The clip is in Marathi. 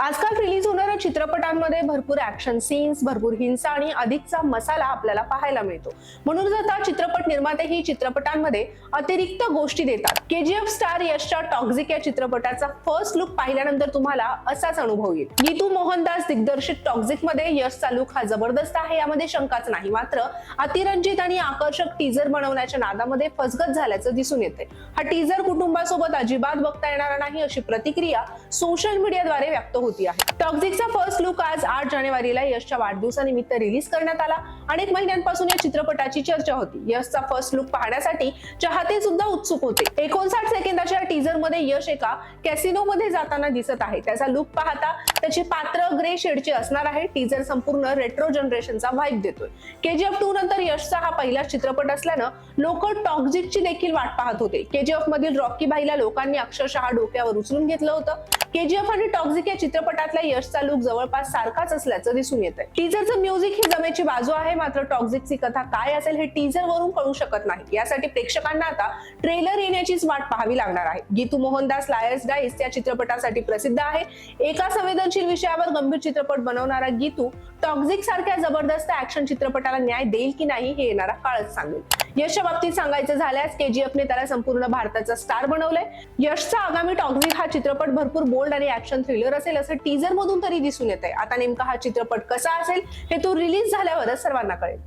आजकाल रिलीज होणाऱ्या चित्रपटांमध्ये भरपूर ऍक्शन सीन्स भरपूर हिंसा आणि अधिकचा मसाला आपल्याला पाहायला मिळतो. म्हणूनच आता चित्रपट निर्मातेही चित्रपटांमध्ये अतिरिक्त गोष्टी देतात. केजीएफ स्टार यशच्या टॉक्झिक या चित्रपटाचा फर्स्ट लुक पाहिल्यानंतर तुम्हाला असाच अनुभव येईल. नीतू मोहनदास दिग्दर्शित टॉक्झिकमध्ये यशचा लुक हा जबरदस्त आहे यामध्ये शंकाच नाही. मात्र अतिरंजित आणि आकर्षक टीजर बनवण्याच्या नादामध्ये फसगत झाल्याचं दिसून येते हा टीजर कुटुंबासोबत अजिबात बघता येणार नाही अशी प्रतिक्रिया सोशल मीडियाद्वारे व्यक्त होती आहे. टॉक्झिकचा फर्स्ट लुक आज आठ जानेवारीला यशच्या वाढदिवसानिमित्त रिलीज करण्यात आला. अनेक महिन्यांपासून या चित्रपटाची चर्चा होती. यशचा फर्स्ट लुक पाहण्यासाठी चाहते सुद्धा उत्सुक होते. एकोणसाठ सेकंदाच्या टीजरमध्ये यश एका कॅसिनो मध्ये जाताना दिसत आहे. त्याचा लुक पाहता त्याचे पात्र ग्रे शेडचे असणार आहे. टीजर संपूर्ण रेट्रो जनरेशनचा व्हाईब देतोय. केजीएफ टू नंतर यशचा हा पहिला चित्रपट असल्यानं लोक टॉक्झिकची देखील वाट पाहत होते. केजीएफ मधील रॉकी भाईला लोकांनी अक्षरशः डोक्यावर उचलून घेतलं होतं. केजीएफ आणि टॉक्झिक या चित्रपटातला यशचा लुक जवळपास सारखाच असल्याचं दिसून येत आहे टीजरचं म्युझिक ही जमेची बाजू आहे मात्र टॉक्झिकची कथा काय असेल हे टीजर वरून कळू शकत नाही. यासाठी प्रेक्षकांना आता ट्रेलर येण्याचीच वाट पाहावी लागणार आहे. गीतू मोहनदास लायर्स डाईस या चित्रपटासाठी प्रसिद्ध आहे. एका संवेदनशील विषयावर गंभीर चित्रपट बनवणारा गीतू टॉक्झिक सारख्या जबरदस्त ऍक्शन चित्रपटाला न्याय देईल की नाही हे येणारा काळच सांगेल. यशच्या बाबतीत सांगायचं झाल्यास केजीएफने त्याला संपूर्ण भारताचा स्टार बनवलंय. यशचा आगामी टॉक्झिक हा चित्रपट भरपूर बोल्ड आणि ऍक्शन थ्रिलर असेल असं टीजर मधून तरी दिसून येत आहे आता नेमका हा चित्रपट कसा असेल हे तो रिलीज झाल्यावरच सर्वांना कळेल.